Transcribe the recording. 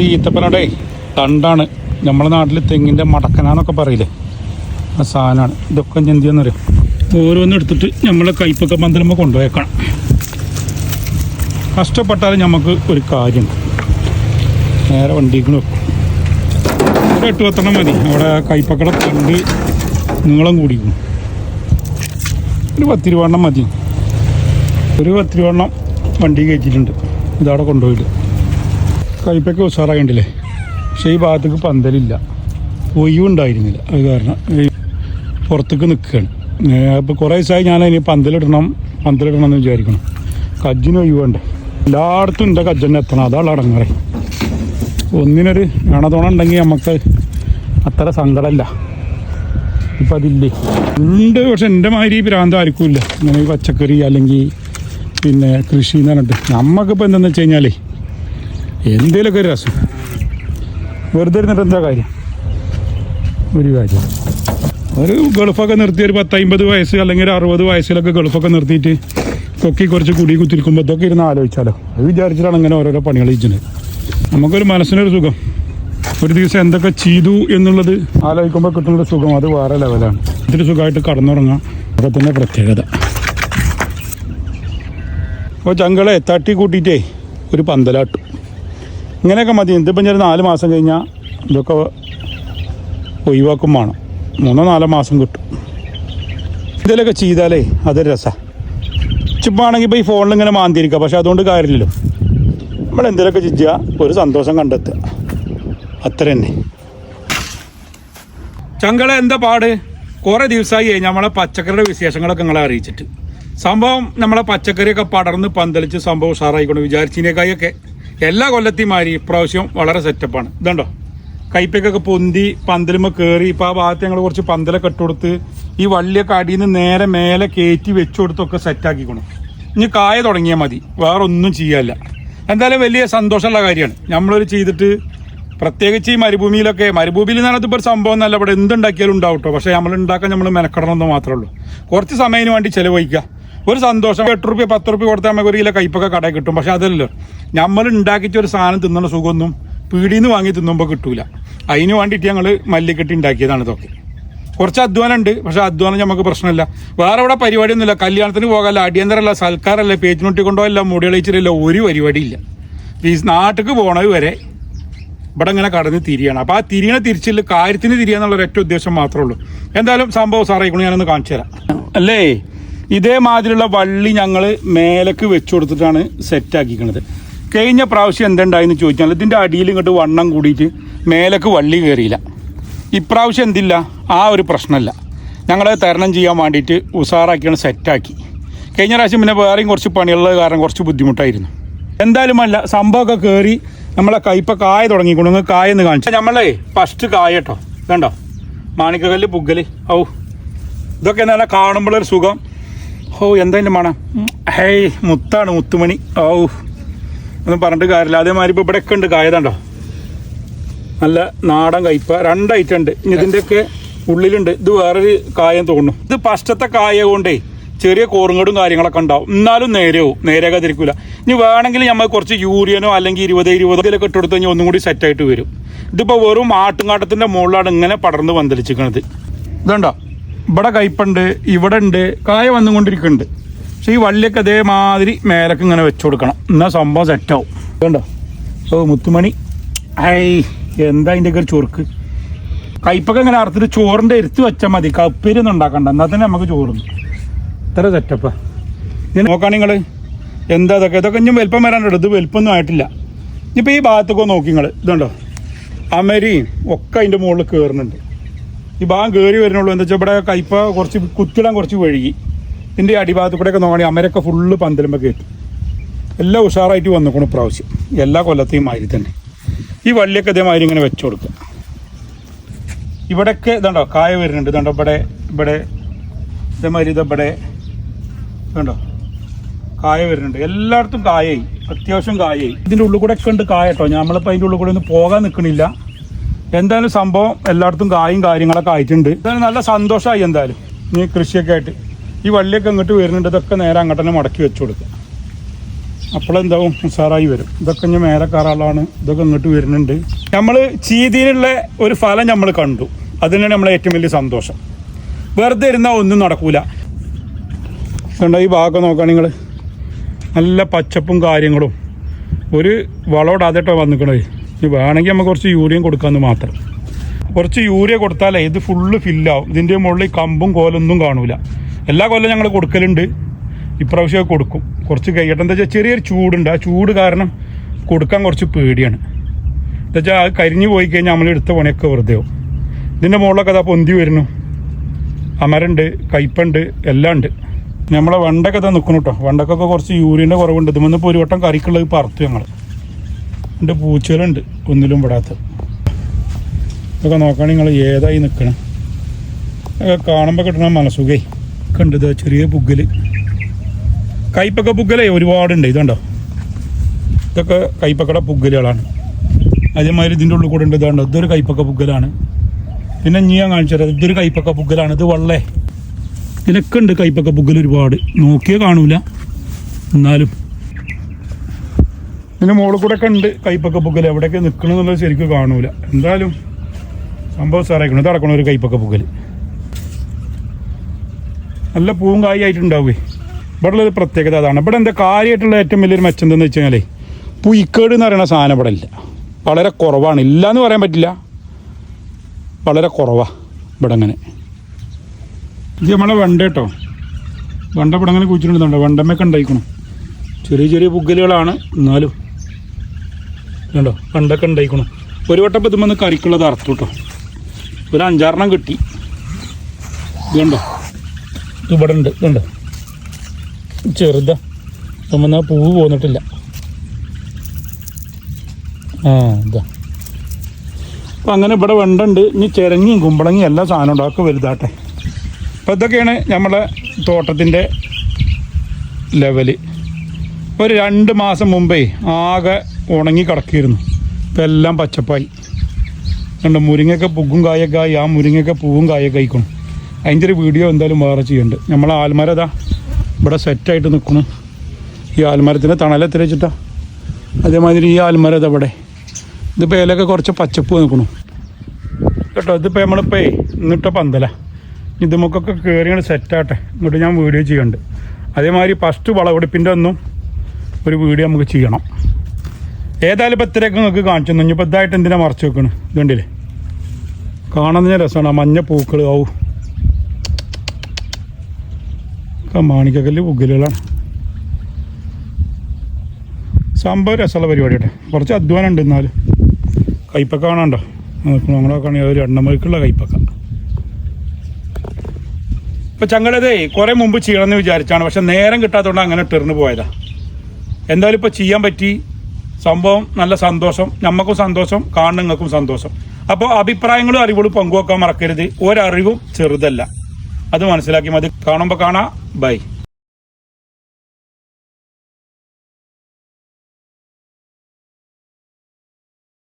ഇത് ഈത്തപ്പനയുടെ തണ്ടാണ്. നമ്മുടെ നാട്ടിൽ തെങ്ങിന്റെ മടക്കനാന്നൊക്കെ പറയില്ലേ? ആ സാധനമാണ് ഇതൊക്കെ ചെന്തിയെന്ന് പറയാം ഓരോന്നും എടുത്തിട്ട് നമ്മളെ കൈപ്പൊക്കെ പന്തലുമ്പോൾ കൊണ്ടുപോയേക്കണം. കഷ്ടപ്പെട്ടാൽ നമുക്ക് ഒരു കാര്യം. നേരെ വണ്ടിക്ക് വെക്കും. ഒരു എട്ട് പത്തെണ്ണം മതി. അവിടെ കൈപ്പക്കട തണ്ട് നീളം കൂടിക്കും ഒരു പത്തിരുവണ്ണം മതി. ഒരു പത്തിരുവണ്ണം വണ്ടി കയറ്റിയിട്ടുണ്ട്. ഇതവിടെ കൊണ്ടുപോയിട്ട് കൈപ്പൊക്കെ ഉഷാറായിട്ടില്ലേ? പക്ഷേ ഈ ഭാഗത്തേക്ക് പന്തലില്ല. ഒഴിവുണ്ടായിരുന്നില്ല. അത് കാരണം പുറത്തേക്ക് നിൽക്കുകയാണ്. അപ്പോൾ കുറേ ദിവസമായി ഞാൻ അതിന് പന്തലിടണം പന്തലിടണം എന്ന് വിചാരിക്കണം കജ്ജിന് ഒഴിവുണ്ട്. എല്ലായിടത്തും ഉണ്ട് കജ്ജന്നെ എത്തണം. അതാണ് അടങ്ങാറ്. ഒന്നിനൊരു അണതോണം ഉണ്ടെങ്കിൽ നമുക്ക് അത്ര സങ്കടമല്ല. ഇപ്പം അതില്ലേ? ഉണ്ട്. പക്ഷെ എന്റെ മാതിരി ഭ്രാന്ത ആർക്കും ഇല്ല. ഇങ്ങനെ പച്ചക്കറി അല്ലെങ്കിൽ പിന്നെ കൃഷി എന്ന് പറഞ്ഞിട്ട്. നമുക്കിപ്പോൾ എന്താണെന്ന് വെച്ച് കഴിഞ്ഞാലേ എന്തേലൊക്കെ ഒരു രസം. വെറുതെ ഇരുന്നിട്ട് എന്താ കാര്യം? ഒരു കാര്യം. ഒരു ഗൾഫൊക്കെ നിർത്തി ഒരു പത്തമ്പത് വയസ്സ് അല്ലെങ്കിൽ ഒരു അറുപത് വയസ്സിലൊക്കെ ഗൾഫൊക്കെ നിർത്തിയിട്ട് കൊക്കി കുറച്ച് കുടി കുത്തിരിക്കുമ്പോൾ ഇതൊക്കെ ഇരുന്ന് ആലോചിച്ചാലോ? അത് വിചാരിച്ചിട്ടാണ് ഇങ്ങനെ ഓരോരോ പണികൾ ചെയ്യുന്നത് നമുക്കൊരു മനസ്സിനൊരു സുഖം. ഒരു ദിവസം എന്തൊക്കെ ചെയ്തു എന്നുള്ളത് ആലോചിക്കുമ്പോൾ കിട്ടുന്നൊരു സുഖം. അത് വേറെ ലെവലാണ്. ഇത്തിരി സുഖമായിട്ട് കടന്നുറങ്ങാം. അതൊക്കെ തന്നെ പ്രത്യേകത. അപ്പോൾ ചങ്കളെ തട്ടി കൂട്ടിയിട്ടേ ഒരു പന്തലാട്ടു. ഇങ്ങനെയൊക്കെ മതി. ഇതിപ്പം ഞാൻ നാല് മാസം കഴിഞ്ഞാൽ ഇതൊക്കെ ഒഴിവാക്കും വേണം മൂന്നോ നാലോ മാസം കിട്ടും. ഇതിലൊക്കെ ചെയ്താലേ അതൊരു രസമാണ് ചുപ്പാണെങ്കിൽ ഇപ്പോൾ ഈ ഫോണിൽ ഇങ്ങനെ മാന്തിയിരിക്കുക പക്ഷെ അതുകൊണ്ട് കാര്യമില്ലല്ലോ. നമ്മൾ എന്തെങ്കിലുമൊക്കെ ചെയ്യുക ഒരു സന്തോഷം കണ്ടെത്തുക. അത്ര തന്നെ ചങ്കള എന്താ പാട്? കുറേ ദിവസമായി നമ്മളെ പച്ചക്കറിയുടെ വിശേഷങ്ങളൊക്കെ നിങ്ങളെ അറിയിച്ചിട്ട്. സംഭവം നമ്മളെ പച്ചക്കറിയൊക്കെ പടർന്ന് പന്തലിച്ച് സംഭവം ഉഷാറായിക്കൊണ്ട് വിചാരിച്ചതിനേക്കായൊക്കെ എല്ലാ കൊല്ലത്തെയും ഇപ്രാവശ്യം വളരെ സെറ്റപ്പാണ് ഇതുണ്ടോ? കൈപ്പയ്ക്കൊക്കെ പൊന്തി പന്തലുമ കയറി ഇപ്പം ആ ഭാഗത്ത് ഞങ്ങൾ കുറച്ച് പന്തലൊക്കെ ഇട്ട് കൊടുത്ത് ഈ വള്ളിയൊക്കെ അടിയിൽ നിന്ന് നേരെ മേലെ കയറ്റി വെച്ചു കൊടുത്തൊക്കെ സെറ്റാക്കിക്കണം ഇനി കായ തുടങ്ങിയാൽ മതി. വേറെ ഒന്നും ചെയ്യാല്ല എന്തായാലും വലിയ സന്തോഷമുള്ള കാര്യമാണ്. നമ്മളൊരു ചെയ്തിട്ട് പ്രത്യേകിച്ച് ഈ മരുഭൂമിയിലൊക്കെ മരുഭൂമിയിൽ പറഞ്ഞാൽ ഇപ്പോൾ ഒരു സംഭവം എന്നല്ല ഇവിടെ എന്തുണ്ടാക്കിയാലും ഉണ്ടാവും കേട്ടോ പക്ഷേ നമ്മൾ ഉണ്ടാക്കാൻ നമ്മൾ മെനക്കെടണമെന്ന് മാത്രമേ ഉള്ളൂ. കുറച്ച് സമയത്തിന് വേണ്ടി ചിലവഴിക്കുക. ഒരു സന്തോഷം. എട്ട് റുപ്യ പത്ത് റുപ്യ കൊടുത്താൽ നമുക്ക് ഒരു കിലോ കയ്പൊക്കെ കടയിൽ കിട്ടും. പക്ഷെ അതല്ലല്ലോ. നമ്മൾ ഉണ്ടാക്കിച്ച ഒരു സാധനം തിന്നണ സുഖമൊന്നും പീടിയിൽ നിന്ന് വാങ്ങി തിന്നുമ്പോൾ കിട്ടൂല. അതിന് വേണ്ടിയിട്ട് ഞങ്ങൾ മല്ലിക്കെട്ടി ഉണ്ടാക്കിയതാണ് ഇതൊക്കെ. കുറച്ച് അധ്വാനം ഉണ്ട് പക്ഷെ അധ്വാനം നമുക്ക് പ്രശ്നമില്ല. വേറെ ഇവിടെ പരിപാടിയൊന്നുമില്ല. കല്യാണത്തിന് പോകാല്ല അടിയന്തരമല്ല സൽക്കാരല്ല പേച്ചിനൊട്ടി കൊണ്ടുപോകല്ല മുടികളിച്ചില്ല ഒരു പരിപാടിയില്ല. ഈ നാട്ടിക്ക് പോണത് വരെ ഇവിടെ ഇങ്ങനെ കടന്ന് തിരിയണം. അപ്പോൾ ആ തിരിയണ തിരിച്ചില്ല കാര്യത്തിന് തിരിയാന്നുള്ള ഒരൊറ്റ ഉദ്ദേശം മാത്രമേ ഉള്ളൂ. എന്തായാലും സംഭവം സാറായിക്കൊണ്ട് ഞാനൊന്ന് കാണിച്ചു തരാം അല്ലേ? ഇതേമാതിരിയുള്ള വള്ളി ഞങ്ങൾ മേലേക്ക് വെച്ചു കൊടുത്തിട്ടാണ് സെറ്റാക്കിക്കണത് കഴിഞ്ഞ പ്രാവശ്യം എന്തുണ്ടായെന്ന് ചോദിച്ചാൽ ഇതിന്റെ അടിയിൽ ഇങ്ങോട്ട് വണ്ണം കൂടിയിട്ട് മേലേക്ക് വള്ളി കയറിയില്ല ഇപ്രാവശ്യം എന്തില്ല? ആ ഒരു പ്രശ്നമല്ല ഞങ്ങളെ തരണം ചെയ്യാൻ വേണ്ടിയിട്ട് ഉഷാറാക്കിയാണ് സെറ്റാക്കി കഴിഞ്ഞ പ്രാവശ്യം പിന്നെ വേറെയും കുറച്ച് പണികളുള്ള കാരണം കുറച്ച് ബുദ്ധിമുട്ടായിരുന്നു. എന്തായാലും അല്ല സംഭവമൊക്കെ കയറി നമ്മളെ കയ്പ കായ തുടങ്ങിക്കൊണ്ട് കായ എന്ന് കാണിച്ചു. നമ്മളെ ഫസ്റ്റ് കായ കേട്ടോ കണ്ടോ? മാണിക്കകല്ല് പുഗ്ഗൽ ഔ. ഇതൊക്കെ എന്താ കാണുമ്പോഴൊരു സുഖം. ഓ എന്താ എന്റെ മണം. ഹേയ് മുത്താണ് മുത്തുമണി. ഓ ഒന്നും പറഞ്ഞിട്ട് കാര്യമില്ല. അതേമാതിരി ഇപ്പോൾ ഇവിടെയൊക്കെ ഉണ്ട് കായതുണ്ടോ നല്ല നാടൻ കയ്പ. രണ്ട് ഐറ്റം ഉണ്ട് ഇതിന്റെയൊക്കെ ഉള്ളിലുണ്ട്. ഇത് വേറൊരു കായം തോന്നുന്നു. ഇത് പശ്ചത്തെ കായ കൊണ്ടേ ചെറിയ കോറുങ്ങടും കാര്യങ്ങളൊക്കെ ഉണ്ടാവും. എന്നാലും നേരെയാവും. നേരെയാകാതിരിക്കില്ല ഇനി വേണമെങ്കിൽ നമ്മൾ കുറച്ച് യൂറിയനോ അല്ലെങ്കിൽ ഇരുപത് ഇരുപതിലൊക്കെ ഇട്ടെടുത്ത് ഇട്ട് കഴിഞ്ഞാൽ ഒന്നും കൂടി സെറ്റായിട്ട് വരും. ഇതിപ്പോൾ വെറും ആട്ടുംകാട്ടത്തിന്റെ മുകളിലാണ് ഇങ്ങനെ പടർന്ന് പന്തലിച്ചിരിക്കണത്. ഇതുണ്ടോ? ഇവിടെ കയ്പുണ്ട് ഇവിടെ ഉണ്ട് കായ വന്നുകൊണ്ടിരിക്കുന്നുണ്ട്. പക്ഷേ ഈ വള്ളിയൊക്കെ അതേമാതിരി മേലൊക്കെ ഇങ്ങനെ വെച്ചു കൊടുക്കണം. എന്നാൽ സംഭവം സെറ്റാവും കണ്ടോ? ഓ മുത്തുമണി ഐ എന്താ അതിന്റെ ഒരു ചൊറുക്ക്? കയ്പൊക്കെ ഇങ്ങനെ അറുത്തിട്ട് ചോറിന്റെ എരുത്ത് വെച്ചാൽ മതി. കപ്പേരൊന്നും ഉണ്ടാക്കണ്ട. എന്നാൽ തന്നെ നമുക്ക് ചോറുന്നു. ഇത്ര സെറ്റപ്പാ ഇത് നോക്കാണ് നിങ്ങൾ എന്താ ഇതൊക്കെ? ഇതൊക്കെ ഇനി വലിപ്പം വരാനുണ്ട്. ഇത് വലിപ്പമൊന്നും ആയിട്ടില്ല. ഇനിയിപ്പോൾ ഈ ഭാഗത്തൊക്കെ നോക്കി നിങ്ങൾ ഇതുണ്ടോ? അമരിയും ഒക്കെ അതിന്റെ മുകളിൽ കയറുന്നുണ്ട് ഈ ഭാഗം കയറി വരുന്നുള്ളൂ. എന്താ വെച്ചാൽ ഇവിടെ കയ്പ കുറച്ച് കുത്തിടാൻ കുറച്ച് വഴുകി. ഇതിന്റെ അടിഭാഗത്ത് കൂടെയൊക്കെ നോക്കണേ അമരൊക്കെ ഫുള്ള് പന്തലുമ്പോൾ കയറ്റും എല്ലാം ഉഷാറായിട്ട് വന്നിക്കണം ഇപ്രാവശ്യം. എല്ലാ കൊല്ലത്തെയും മാതിരി തന്നെ. ഈ വള്ളിയൊക്കെ ഇതേമാതിരി ഇങ്ങനെ വെച്ചു കൊടുക്കുക. ഇവിടെയൊക്കെ ഇതുണ്ടോ കായ വരുന്നുണ്ട്. ഇതുണ്ടോ ഇവിടെ ഇവിടെ ഇതേമാതിരി ഇതവിടെ ഇതുണ്ടോ? കായ വരുന്നുണ്ട്. എല്ലായിടത്തും കായായി അത്യാവശ്യം കായായി ഇതിന്റെ ഉള്ളിൽ കൂടെ ഒക്കെ ഉണ്ട് കായ കേട്ടോ. നമ്മളിപ്പോൾ അതിന്റെ ഉള്ളിൽ കൂടെ ഒന്നും പോകാൻ നിൽക്കണില്ല എന്തായാലും സംഭവം എല്ലായിടത്തും കായും കാര്യങ്ങളൊക്കെ ആയിട്ടുണ്ട്. എന്തായാലും നല്ല സന്തോഷമായി എന്തായാലും. നീ കൃഷിയൊക്കെ ആയിട്ട്. ഈ വള്ളിയൊക്കെ ഇങ്ങോട്ട് വരുന്നുണ്ട്. ഇതൊക്കെ നേരെ അങ്ങോട്ട് തന്നെ മടക്കി വെച്ചു കൊടുക്കുക. അപ്പോഴെന്താവും ഉഷാറായി വരും. ഇതൊക്കെ ഇനി മേലെ കയറാളാണ് ഇതൊക്കെ ഇങ്ങോട്ട് വരുന്നുണ്ട്. നമ്മൾ ചീതിയിലുള്ള ഒരു ഫലം നമ്മൾ കണ്ടു. അതിനാണ് നമ്മളെ ഏറ്റവും വലിയ സന്തോഷം. വെറുതെ ഇരുന്നാൽ ഒന്നും നടക്കൂല. കണ്ടോ ഈ ഭാഗം നോക്കുകയാണെങ്കിൽ നിങ്ങൾ നല്ല പച്ചപ്പും കാര്യങ്ങളും. ഒരു വളമിടാതെട്ടോ വന്നിക്കണേ ഇനി വേണമെങ്കിൽ നമുക്ക് കുറച്ച് യൂറിയ കൊടുക്കാമെന്ന് മാത്രം. കുറച്ച് യൂറിയ കൊടുത്താലേ ഇത് ഫുള്ള് ഫില്ലാവും ഇതിന്റെ മുകളിൽ കമ്പും കോലൊന്നും കാണൂല. എല്ലാ കൊല്ലം ഞങ്ങൾ കൊടുക്കലുണ്ട്. ഇപ്രാവശ്യം കൊടുക്കും. കുറച്ച് കഴിയട്ടെ. എന്താ വെച്ചാൽ ചെറിയൊരു ചൂടുണ്ട്. ആ ചൂട് കാരണം കൊടുക്കാൻ കുറച്ച് പേടിയാണ്. എന്താ വെച്ചാൽ അത് കരിഞ്ഞു പോയി കഴിഞ്ഞാൽ നമ്മൾ എടുത്ത പണിയൊക്കെ വെറുതെ ആവും. ഇതിന്റെ മുകളിലൊക്കെ അതാ പൊന്തി വരുന്നു. അമരുണ്ട് കയ്പുണ്ട് എല്ലാം ഉണ്ട്. നമ്മളെ വണ്ടൊക്കെ ഇതാ നിൽക്കണം കേട്ടോ വണ്ടക്കൊക്കെ കുറച്ച് യൂറിയന്റെ കുറവുണ്ട്. ഇതുമെന്ന് ഇപ്പോൾ ഒരു വട്ടം കറിക്കുള്ളത് പറത്തു ഞങ്ങൾ എന്റെ പൂച്ചകളുണ്ട്. ഒന്നിലും പെടാത്ത. ഇതൊക്കെ നോക്കുകയാണെങ്കിൽ നിങ്ങൾ ഏതായി നിൽക്കണം. അതൊക്കെ കാണുമ്പോൾ കിട്ടണ മനസ്സുഖേ കണ്ടത് ചെറിയ പുggൽ കൈപ്പൊക്കെ പുഗ്ഗലേ ഒരുപാടുണ്ട്. ഇതുണ്ടോ? ഇതൊക്കെ കൈപ്പക്കട പുഗ്ഗലുകളാണ്. അതേമാതിരി ഇതിന്റെ ഉള്ളിൽ കൂടെ ഉണ്ട്. ഇതാണ്ട്? ഇതൊരു കൈപ്പക്ക പുഗ്ഗലാണ്. പിന്നെ ഞാൻ കാണിച്ചു തരാം. ഇതൊരു കയ്പക്ക പുഗ്ഗലാണ്. ഇത് വള്ളേ. ഇതിനൊക്കെ ഉണ്ട് കയ്പക്ക പുഗ്ഗൽ ഒരുപാട്. നോക്കിയേ കാണൂല. എന്നാലും ഇതിന് മുകളിൽ കൂടെ ഒക്കെ ഉണ്ട്. കൈപ്പൊക്കെ പുggൽ എവിടെയൊക്കെ നിൽക്കണമെന്നുള്ളത് ശരിക്കും കാണൂല. എന്തായാലും സംഭവം സാറായിക്കണം ഇത് അടക്കണം ഒരു കൈപ്പൊക്കെ പുggൽ നല്ല പൂവും കായി ആയിട്ടുണ്ടാവേ. ഇവിടെ ഉള്ളൊരു പ്രത്യേകത അതാണ്. ഇവിടെ എന്താ കാര്യമായിട്ടുള്ള ഏറ്റവും വലിയൊരു മെച്ചം എന്തെന്ന് വെച്ച് കഴിഞ്ഞാലേ പുയിക്കേട് എന്ന് പറയുന്ന സാധനം ഇവിടെ ഇല്ല. വളരെ കുറവാണ്. ഇല്ല എന്ന് പറയാൻ പറ്റില്ല. വളരെ കുറവാണ് ഇവിടെ അങ്ങനെ. ഇത് നമ്മളെ വെണ്ട കേട്ടോ. വെണ്ട ഇവിടെ അങ്ങനെ കുഴിച്ചിട്ടുണ്ടോ വെണ്ടമ്മയൊക്കെ ഉണ്ടായിക്കണം. ചെറിയ ചെറിയ പുകലുകളാണ്. എന്നാലും കണ്ടോ? കണ്ടൊക്കെ ഉണ്ടായിക്കണം. ഒരു വട്ടം ഇതുമെന്ന് കറിക്കുള്ളത് അറുത്തു കേട്ടോ ഒരു അഞ്ചാറെണ്ണം കിട്ടി. ഇത് കണ്ടോ? ഇത് ഇവിടെ ഉണ്ട്. ഇതുണ്ടോ ചെറുതാ. നമ്മന്നാ പൂവ് പോന്നിട്ടില്ല. ആ ഇതാ. അപ്പം അങ്ങനെ ഇവിടെ വെണ്ട ഉണ്ട് ഇനി ചിരങ്ങിയും കുമ്പളങ്ങിയും എല്ലാ സാധനം ഉണ്ട് വലുതാട്ടെ. അപ്പം ഇതൊക്കെയാണ് നമ്മളെ തോട്ടത്തിന്റെ ലെവൽ. ഒരു രണ്ട് മാസം മുമ്പേ ആകെ ഉണങ്ങി കിടക്കിയിരുന്നു. ഇപ്പം എല്ലാം പച്ചപ്പായി. കണ്ടോ മുരിങ്ങയൊക്കെ പുഗും കായക്കായി ആ മുരിങ്ങയൊക്കെ പൂവും കായക്കായിക്കണം അതിന്റെ ഒരു വീഡിയോ എന്തായാലും വേറെ ചെയ്യുന്നുണ്ട്. നമ്മൾ ആൽമരതാ ഇവിടെ സെറ്റായിട്ട് നിൽക്കണം ഈ ആൽമരത്തിന്റെ തണലെത്ര വെച്ചിട്ടാ? അതേമാതിരി ഈ ആൽമരത ഇവിടെ. ഇതിപ്പോൾ ഇലയൊക്കെ കുറച്ച് പച്ചപ്പ് നിൽക്കണു കേട്ടോ ഇതിപ്പോൾ നമ്മളിപ്പോൾ ഇന്നിട്ട പന്തല. ഇത് നമുക്കൊക്കെ കയറിയാണ് സെറ്റാട്ടെ എന്നിട്ട് ഞാൻ വീഡിയോ ചെയ്യുന്നുണ്ട്. അതേമാതിരി ഫസ്റ്റ് വളവെടുപ്പിന്റെ ഒന്നും ഒരു വീഡിയോ നമുക്ക് ചെയ്യണം. ഏതായാലും ഇപ്പം ഇത്രയൊക്കെ നിങ്ങൾക്ക് കാണിച്ചു തന്നു. ഇനിയിപ്പോൾ ഇതായിട്ട് എന്തിനാ മറച്ചു വെക്കണ്? ഇതുണ്ടല്ലേ കാണുന്ന രസമാണ്. മഞ്ഞ പൂക്കൾ ആവും മാണിക്കൽ പുകലുകളാണ് സംഭവം രസമുള്ള പരിപാടി കേട്ടോ. കുറച്ച് അധ്വാനം ഉണ്ട് എന്നാൽ കൈപ്പക്ക കാണാണ്ടോ നമ്മളെ കാണി ഒരു എണ്ണമേക്കുള്ള കൈപ്പക്ക. ഇപ്പൊ ചങ്ങളതേ കുറേ മുമ്പ് ചെയ്യണമെന്ന് വിചാരിച്ചാണ്. പക്ഷെ നേരം കിട്ടാത്തതുകൊണ്ട് അങ്ങനെ ടെറിന് പോയതാ. എന്തായാലും ഇപ്പൊ ചെയ്യാൻ പറ്റി. സംഭവം നല്ല സന്തോഷം നമ്മക്കും സന്തോഷം കാണുന്നങ്ങൾക്കും സന്തോഷം. അപ്പോൾ അഭിപ്രായങ്ങളും അറിവുകളും പങ്കുവെക്കാൻ മറക്കരുത്. ഒരറിവും ചെറുതല്ല. അത് മനസ്സിലാക്കി മതി. കാണുമ്പോൾ കാണാം. ബൈ